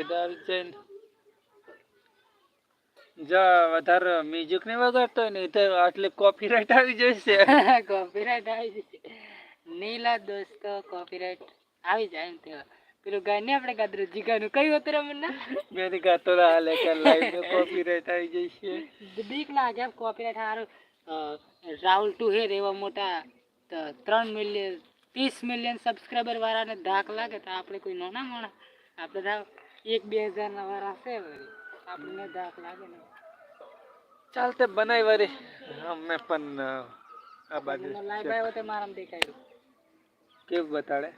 એદાર જૈન જા બહાર મ્યુઝિક ને વગાડ તો એતર આટલે કોપીરાઈટ આવી જશે કોપીરાઈટ આવી જશે નીલા દોસ્તો કોપીરાઈટ આવી જાય પેલું ગાઈને આપણે ગાદ્ર જીગાનું કઈ ઓત્રા મને મેં ગાતો લાલ કે લાઈવ ને કોપીરાઈટ આવી જશે બીક લાગે કોપીરાઈટ આરો રાહુલ ટુ હે રેવા મોટા 3 મિલી ત્રીસ મિલિયન સબસ્ક્રાઈબર વાળાને ધાક લાગે તો આપણે કોઈ નાના માણા આપણે એક બે હજારના વાળા છે વળી આપણને ધાક લાગે ને ચાલતે બનાય વરી અમે પણ આ બાજુ લાઈવ આવ્યો તે મારામ દેખાયું કેવું બતાડે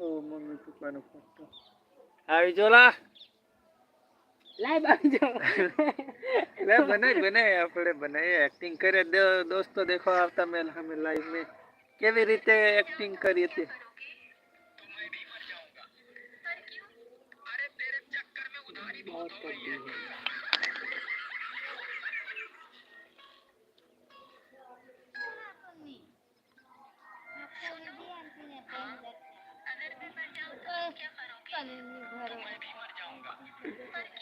ઓ મમ્મી પપ્પાનો ફોટો આવી જોલા લાઈવ આવી જાओ લે બનાય બનાય આપણે બનાય એક્ટિંગ કરે દોસ્તો દેખો આવતા મેલ હમે લાઈવ મે કેવી રીતે એક્ટિંગ કરી હતી अगर मैं मर जाऊं तो क्या करोगे मैं भी मर जाऊंगा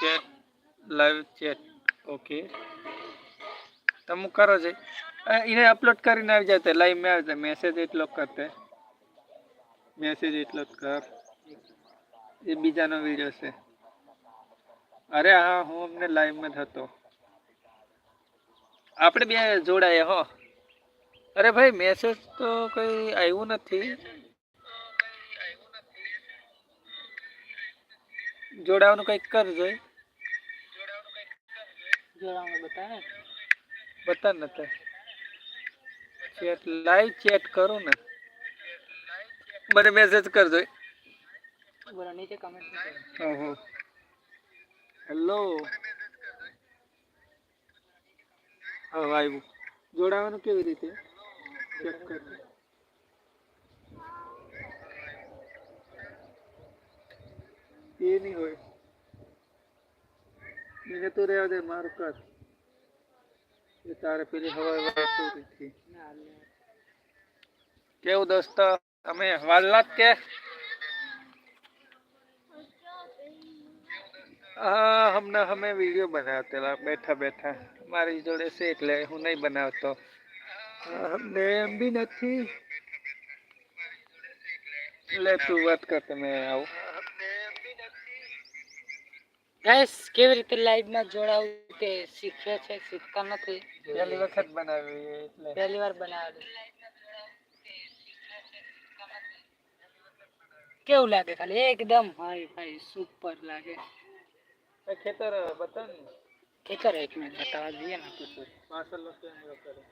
ચેટ લાઈવ ચેટ ઓકે તમે કરો છે એને અપલોડ કરીને આવી જતા લાઈવમાં આવી જાય મેસેજ એટલો કરતે મેસેજ એટલો જ કર એ બીજાનો વિડીયો છે અરે હા હું અમને લાઈવમાં જ હતો આપણે બે જોડાયા હો અરે ભાઈ મેસેજ તો કંઈ આવ્યું નથી જોડાવાનું કંઈક કરજો जोड़ा में बताया बता न था चैट लाइव चैट करो ना મને મેસેજ કરજો બોલો નીચે કમેન્ટ કરો ઓહો હેલો હા આવ્યું જોડાવાનું કેવી રીતે ચેક કરજો એ નહીં હોય જતો રહ્યા દે મારું કર એ તારે પેલી હવાઈ વાત પૂરી થઈ કેવું દોસ્તો અમે હવાલાત કે હા હમણાં અમે વિડીયો બનાવતેલા બેઠા બેઠા મારી જોડે છે એટલે હું નહીં બનાવતો અમને એમ બી નથી એટલે તું વાત કર તમે આવું ગાઈસ કેવી રીતે લાઈવમાં જોડાવું તે શીખે છે શીખતા નથી પહેલી વખત બનાવ્યું એટલે પહેલી વાર બનાવ્યું કેવું લાગે ખાલી એકદમ હાય ભાઈ સુપર લાગે ખેતર બતાવ ને ખેતર એક મિનિટ બતાવવા જઈએ ને તો પાછળ લોકો એમ કરે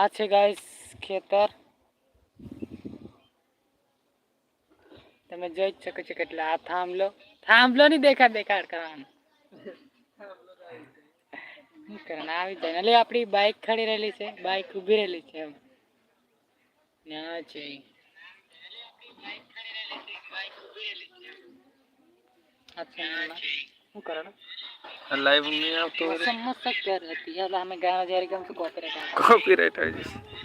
આ છે ગાઈસ ખેતર તમે જોઈ જ શકો છો કેટલા આ થાંભલો થાંભલો નહીં દેખાડ દેખાડ કરવાનો આવી જાય એટલે આપણી બાઇક ખડી રહેલી છે બાઈક ઊભી રહેલી છે એમ ના છે શું કરવાનું લાઈવ નહીં આવતો સમજ સક્કર હતી એટલે અમે ગાના જ્યારે ગમતું કોપીરાઇટ કોપીરાઇટ આવી જશે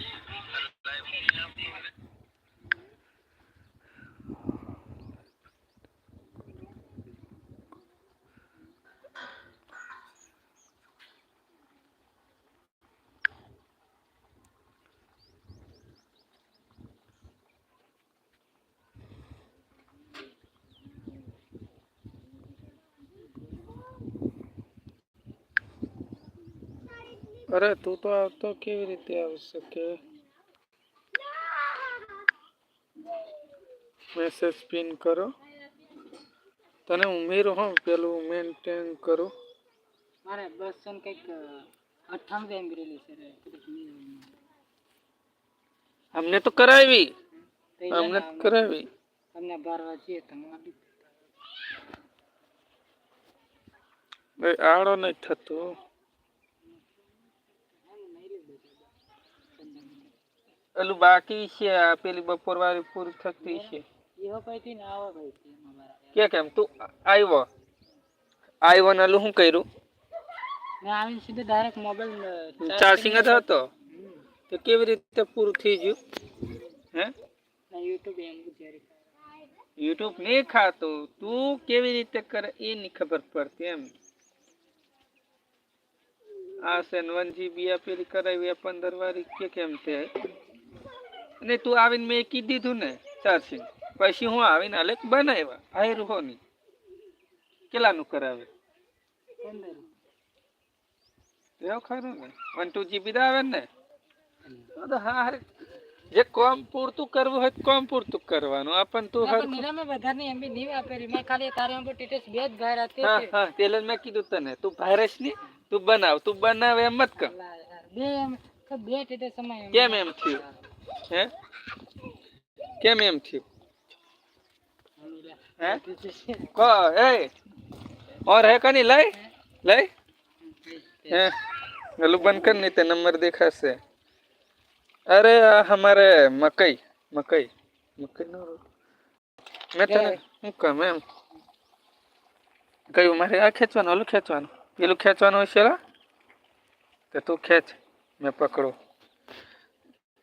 અરે તું તો આવતો કેવી રીતે આવી શકે મેસેજ પિન કરો તને ઉમેર હો પેલું મેન્ટેન કરો મારે બસો ને કંઈક અઠાણું એમ રેલી છે અમને તો કરાવી અમને તો કરાવી તમને ભરવા છીએ તમારી આડો નહીં થતું ઓલું બાકી છે આ પેલી બપોર વાળી પૂરી થતી છે કે કેમ તું આવ્યો આવ્યો ને ઓલું શું કર્યું ચાર્જિંગ હતો તો કેવી રીતે પૂરું થઈ ગયું હે યુટ્યુબ નહીં ખાતું તું કેવી રીતે કરે એ નહીં ખબર પડતી એમ આ સેન વન જીબી આપેલી કરાવી પંદર વાળી કે કેમ છે ને તું આવીને મેં કીધીધું ને ચારસિંહ પછી હું આવીને આલેક બનાવ્યા આયર હો ની કેટલાનું કરાવે એવો ખરું ને વન ટુ જીબી આવે ને જે કોમ પૂરતું કરવું હોય કોમ પૂરતું કરવાનું આપણ તું હર નીરામાં વધારે એમ બી નહીં વાપરી મેં ખાલી તારે એમ ટેટસ બે જ ભાયરા તે હા તેલ મેં કીધું તને તું ભાયરસ ની તું બનાવ તું બનાવ એમ મત કર બે એમ બે ટેટસ સમય કેમ એમ થયું क्या मैम ठीक है और है कहीं लाई लाई गलू बन कर नहीं थे तो नंबर देखा से अरे हमारे मकई मकई मकई ना मैं तो नहीं मैम कई हमारे यहाँ खेचवान ओलू खेचवान तो तू खेच मैं पकड़ू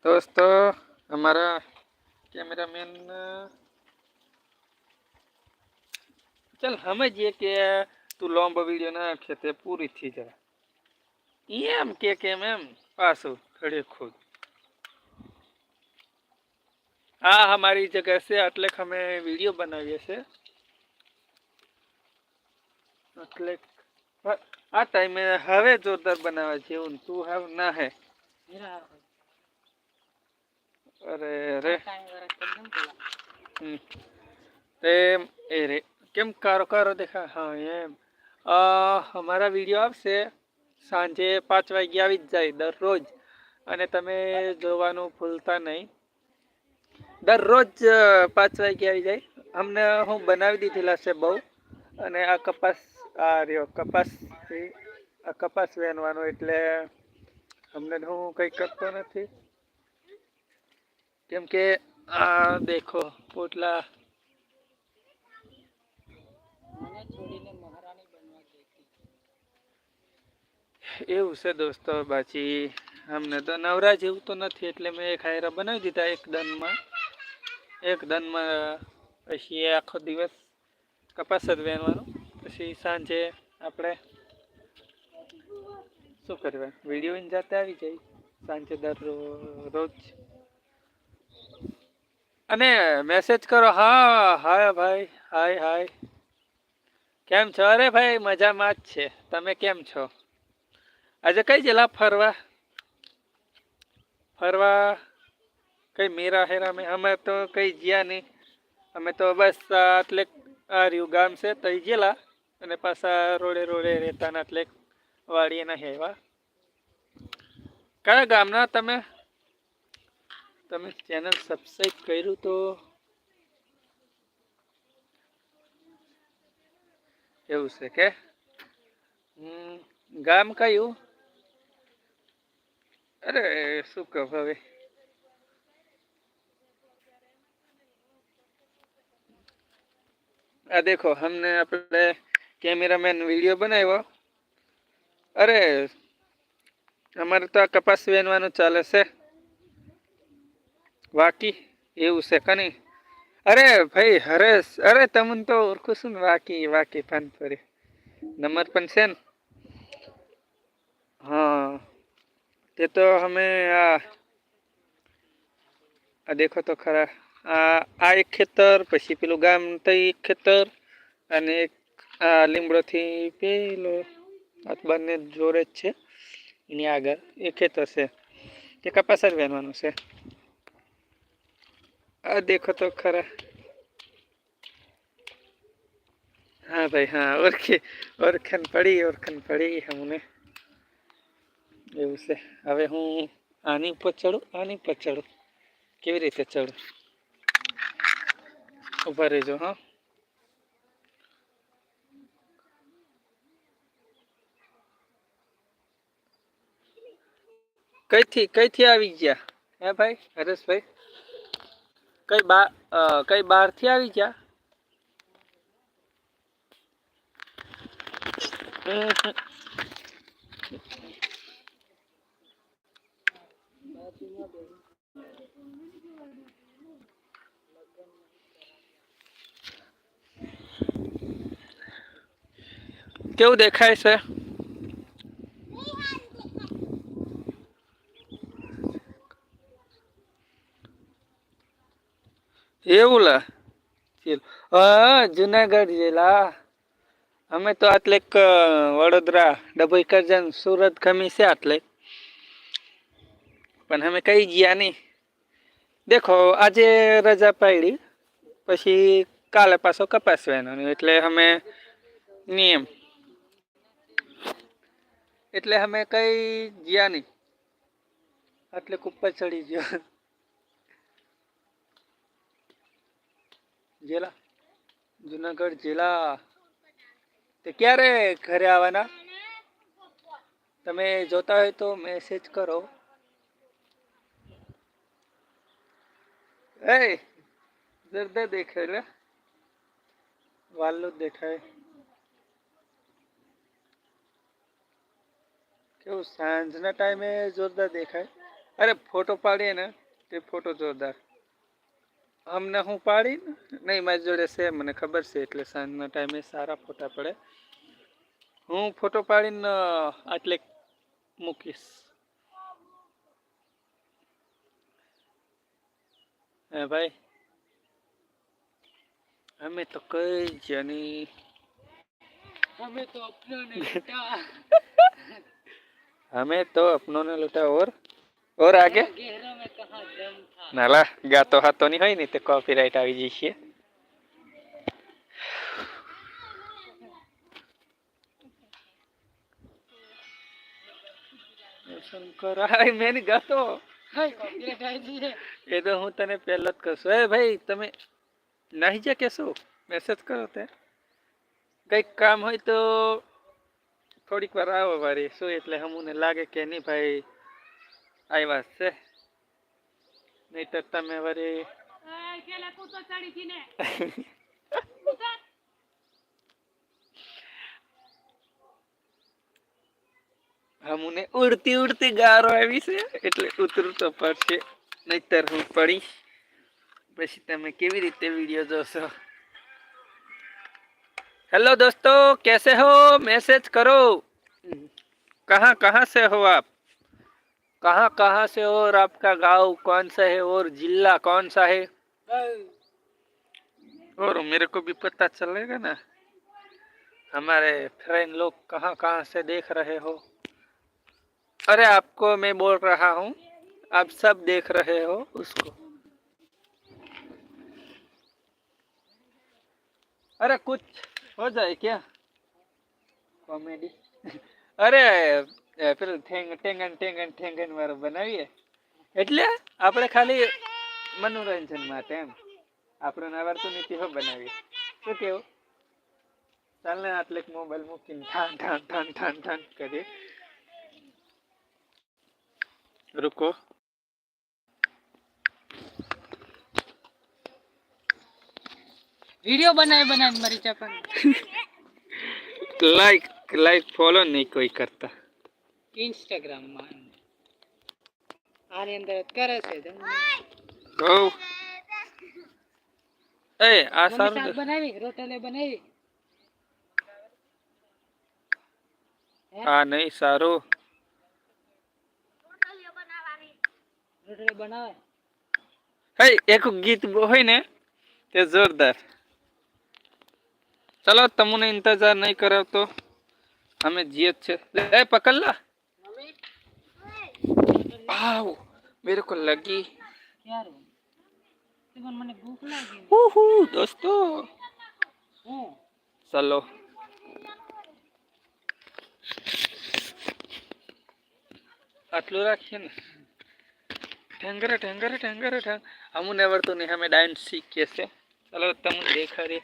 तो दोस्तों हमारा कैमरा मैन चल हमें जे के तू लॉम्ब वीडियो ना खेते पूरी थी जरा ये के के मैम पास खड़े खुद हाँ हमारी जगह से अटलेक हमें वीडियो बना से अटलेक हाँ, आ टाइम में हवे जोरदार बनावा तू है ना है અરે રે એમ એ રે કેમ કારો કારો દેખા હા એમ અમારા વિડીયો આવશે સાંજે પાંચ વાગે આવી જ જાય દરરોજ અને તમે જોવાનું ભૂલતા નહીં દરરોજ પાંચ વાગે આવી જાય અમને હું બનાવી દીધેલા છે બહુ અને આ કપાસ આ રહ્યો કપાસ આ કપાસ વહેનવાનો એટલે અમને હું કંઈ કરતો નથી કેમ કે આ દેખો પોટલા એવું છે દોસ્તો બાકી અમને તો નવરા જેવું તો નથી એટલે મેં ખાયરા બનાવી દીધા એક દનમાં એક દનમાં પછી આખો દિવસ કપાસ જ વહેવાનું પછી સાંજે આપણે શું કરવા વિડીયો જાતે આવી જાય સાંજે રોજ અને મેસેજ કરો હા હાય ભાઈ હાય હાય કેમ છો અરે ભાઈ મજામાં જ છે તમે કેમ છો આજે કઈ જેલા ફરવા ફરવા કઈ મીરા હેરા મેં અમે તો કઈ ગયા નહીં અમે તો બસ એટલે આર્યું ગામ છે તઈ ગયેલા અને પાછા રોડે રોડે રહેતાના એટલે વાડીએ ના હેવા કયા ગામના તમે તમે ચેનલ સબસ્ક્રાઈબ કર્યું તો એવું છે કે ગામ કયું અરે શું કહો હવે આ દેખો હમને આપણે કેમેરામેન વિડીયો બનાવ્યો અરે અમારે તો આ કપાસ વેનવાનું ચાલે છે વાકી એવું છે કની અરે ભાઈ હરેશ અરે તમને તો ઓળખું છું ને વાકી વાકી પાનપુરી નંબર પણ છે ને હા તે તો અમે આ દેખો તો ખરા આ આ એક ખેતર પછી પેલું ગામ તઈ એક ખેતર અને એક આ લીમડોથી પેલો બંને જોરે જ છે એની આગળ એ ખેતર છે તે કપાસ જ વહેવાનું છે આ દેખો તો ખરા હા ભાઈ હા ઓળખી ઓળખણ પડી ઓળખણ પડી અમને એવું છે હવે હું આની ઉપર ચડું આની ઉપર ચડું કેવી રીતે ચડું ઊભા રહેજો હા કઈથી કઈથી આવી ગયા હે ભાઈ હરેશભાઈ કઈ બા કઈ બહારથી આવી ગયા કેવું દેખાય છે એવું લા હા જુનાગઢ જિલ્લા અમે તો આટલેક વડોદરા ડભોઈ કરજણ સુરત ખમી છે આટલે પણ અમે કઈ ગયા નહીં દેખો આજે રજા પાડી પછી કાલે પાછો કપાસ વહેવાનો એટલે અમે નિયમ એટલે અમે કઈ ગયા નહીં આટલે ઉપર ચડી ગયો जिला जूनागढ़ जिला तो क्या रे घरे आवाना ते जो है तो मैसेज करो ए दर्द देखे वालू देखा है क्यों सांजना टाइम जोरदार देखा है अरे फोटो पाड़ी है ना ते फोटो जोरदार અમને હું પાડી નહીં મારી જોડે છે મને ખબર છે એટલે સાંજના ટાઈમે સારા ફોટા પડે હું ફોટો પાડીને આટલે મૂકીશ હે ભાઈ અમે તો કઈ જની અમે તો અપનો ને લૂટા અમે તો અપનો ને લૂટા ઓર ઓર આગે નાલા ગાતો હાતો ની હોય ને તે કોપી રાઈટ આવી જશે શંકર હાય મેં ગાતો એ તો હું તને પહેલો જ કશું એ ભાઈ તમે નહીં જે કહેશો મેસેજ કરો તે કંઈક કામ હોય તો થોડીક વાર આવો મારી શું એટલે હમુને લાગે કે નહીં ભાઈ આવ્યા છે नहीं तो तमे बरे अरे केला को तो चाडी दिने आ मुने उड़ती उड़ती गारो आवीसे એટલે ઉતરતો પડશે નઈતર હું પડી પછી તમે કેવી રીતે વિડિયો જોશો હેલો દોસ્તો કેસે હો મેસેજ કરો કહા કહા સે હો આપ कहाँ कहाँ से और आपका गांव कौन सा है और जिला कौन सा है और मेरे को भी पता चलेगा ना हमारे फ्रेंड लोग कहाँ कहाँ से देख रहे हो अरे आपको मैं बोल रहा हूँ आप सब देख रहे हो उसको अरे कुछ हो जाए क्या कॉमेडी अरे પેલું ઠેંગ ઠેંગન ઠેંગન ઠેંગન વાળું બનાવીએ એટલે આપણે ખાલી મનોરંજન માટે એમ આપણે નવરતું નીતિ હો બનાવીએ શું કેવું ચાલ ને આટલે મોબાઈલ મૂકીને ઠાન ઠાન ઠાન ઠાન ઠાન કરીએ રૂકો વિડિયો બનાવી બનાવી મરી જાવ લાઈક લાઈક ફોલો નહીં કોઈ કરતા ઇન્સ્ટાગ્રામમાં આની અંદર કરે છે બહુ એ આ સારું બનાવી રોટલે બનાવી હા નહીં સારું રોટલી બનાવે હે એક ગીત હોય ને તે જોરદાર ચલો તમને ઇંતજાર નહીં કરાવતો અમે જીએ જ છે લે પકડલા आओ मेरे को लगी दोस्तों चलो आटलू राखी ठेंगरे ठेंगरे ठेंगरे ठेंग हमू नेवर तो नहीं हमें डांस सीख कैसे चलो तम देखा रे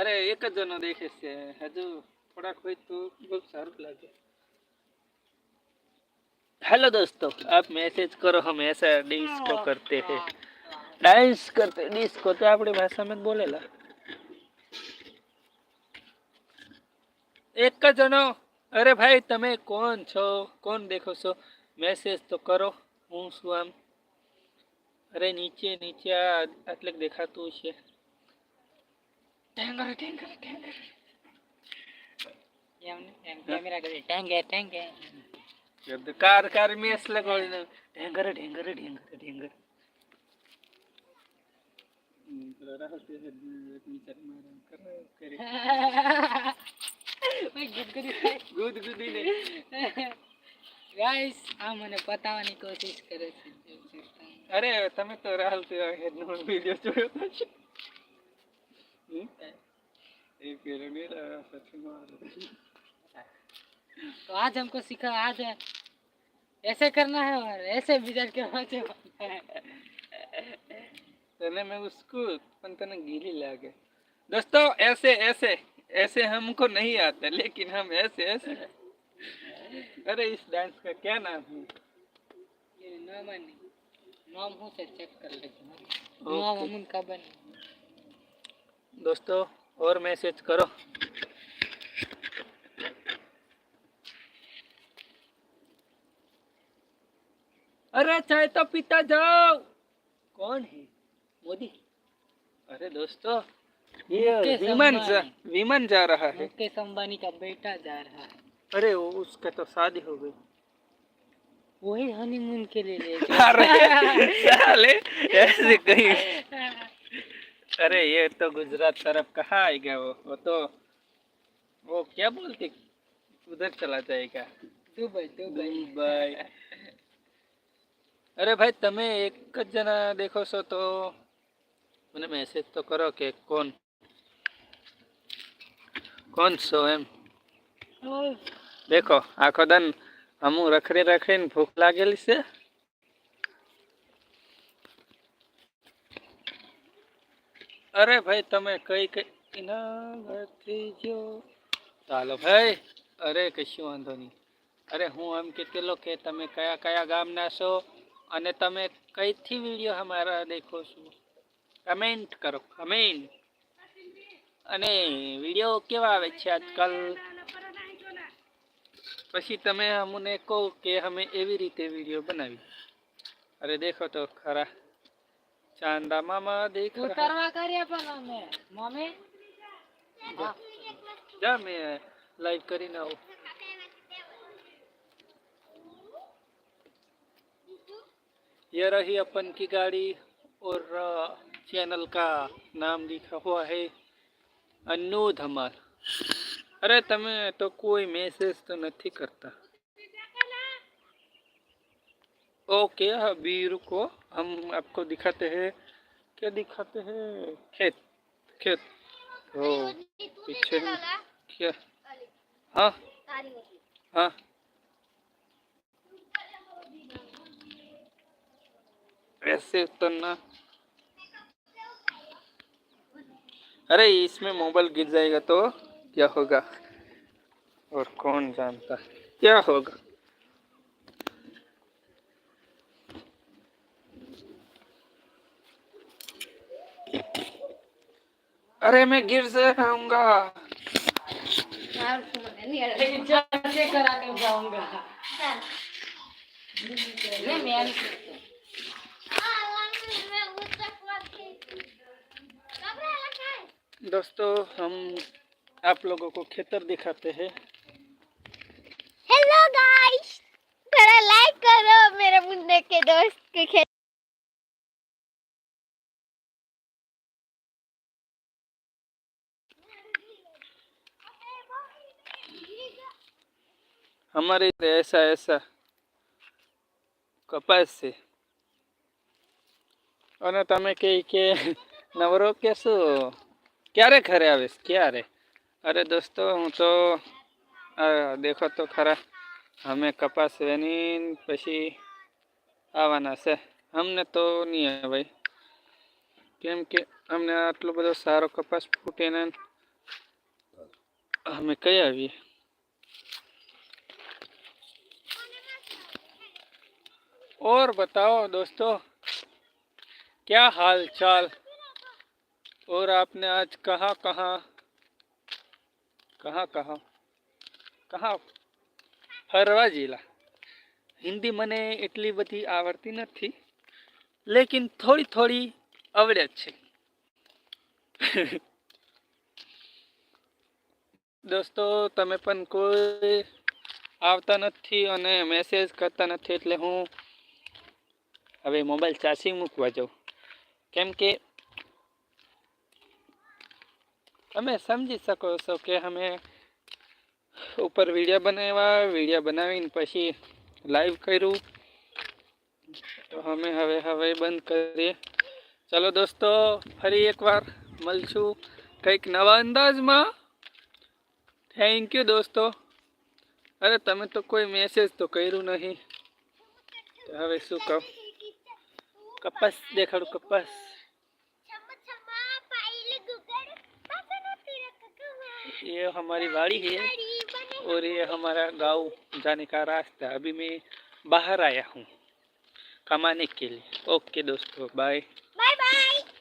अरे एक जन देखे हजू तो हेलो दोस्तों आप मैसेज करो हम ऐसा डिस्को तो करते हैं डांस करते डिस्को तो अपनी भाषा में बोले ला एक का जनो अरे भाई तमे कौन छो कौन देखो सो मैसेज तो करो हूँ सुम अरे नीचे नीचे आटल देखा तू से ठेंगर ठेंगर ठेंगर कार कार मी असलं कोण ढेंगर ढेंगर ढेंगर ढेंगर ગાઈસ આ મને પતાવવાની કોશિશ કરે છે અરે તમે તો રાહુલ નો વિડિયો જોયો છે એ પેલો મેરા સચમાં तो आज हमको सीखा आज ऐसे करना है और ऐसे बिजल के बचे तने में उसको पन तने गीली लागे दोस्तों ऐसे ऐसे ऐसे हमको नहीं आते लेकिन हम ऐसे ऐसे अरे इस डांस का क्या नाम है ये नाम नहीं नाम हूँ से चेक कर लेते हैं नाम अमन का बन दोस्तों और मैसेज करो अरे चाय तो पीता जाओ कौन है मोदी अरे दोस्तों ये विमान जा विमान जा रहा है के संबानी का बेटा जा रहा है अरे वो उसका तो शादी हो गई वही हनीमून के लिए अरे साले ऐसे कहीं अरे ये तो गुजरात तरफ कहाँ आएगा वो वो तो वो क्या बोलते उधर चला जाएगा दुबई दुबई दुबई અરે ભાઈ તમે એક જ જણા દેખો છો તો મને મેસેજ તો કરો કે કોણ કોણ છો એમ દેખો આખો દન હમું રખડી રખડીને ભૂખ લાગેલી છે અરે ભાઈ તમે કઈ કઈ એના ઘરથી જો ચાલો ભાઈ અરે કશું વાંધો નહીં અરે હું એમ કહેતેલો કે તમે કયા કયા ગામના છો અને તમે કઈથી વિડીયો અમારા દેખો છો કમેન્ટ કરો કમેન્ટ અને વિડીયો કેવા આવે છે આજકાલ પછી તમે અમને કહો કે અમે એવી રીતે વિડીયો બનાવી અરે દેખો તો ખરા ચાંદા મામા દેખો ઉતારવા કર્યા પણ જા મેં લાઈવ કરીને આવું यह रही अपन की गाड़ी और चैनल का नाम लिखा हुआ है अन्नू धमाल अरे तमें तो कोई मैसेज तो नहीं करता ओके अभी रुको हम आपको दिखाते हैं क्या दिखाते हैं खेत खेत तो पीछे क्या हाँ हाँ ऐसे उतरना अरे इसमें मोबाइल गिर जाएगा तो क्या होगा और कौन जानता क्या होगा अरे मैं गिर से जाऊंगा जाऊंगा हाँ। दोस्तों हम आप लोगों को खेतर दिखाते हैं हेलो गाइस थोड़ा लाइक करो मेरे मुन्ने के दोस्त के खेत हमारे ऐसा ऐसा કપાય છે અને તમે કહે કે નવરો કે શું क्या रे खरे आवेश क्या रे अरे दोस्तों हूँ तो आ, देखो तो खरा हमें कपास वेनी पशी आवाना से हमने तो नहीं है भाई केम के हमने आटलो बड़ो सारो कपास फूटे ने हमें कई आवी और बताओ दोस्तों क्या हाल चाल और आपने आज कहाँ कहाँ कहाँ कहाँ કહાં ફરવા જેલા હિન્દી મને એટલી બધી આવડતી નથી લેકિન થોડી થોડી આવડે છે દોસ્તો તમે પણ કોઈ આવતા નથી અને મેસેજ કરતા નથી એટલે હું હવે મોબાઈલ ચાર્જિંગ મૂકવા જાઉં કેમ કે તમે સમજી શકો છો કે અમે ઉપર વિડીયો બનાવ્યા વિડીયો બનાવીને પછી લાઈવ કર્યું તો અમે હવે હવે બંધ કરીએ ચાલો દોસ્તો ફરી એકવાર મળશું કંઈક નવા અંદાજમાં થેન્ક યુ દોસ્તો અરે તમે તો કોઈ મેસેજ તો કર્યું નહીં હવે શું કહું કપાસ દેખાડું કપાસ ये हमारी बाड़ी है और ये हमारा गांव जाने का रास्ता अभी मैं बाहर आया हूँ कमाने के लिए ओके दोस्तों बाय बाय बाय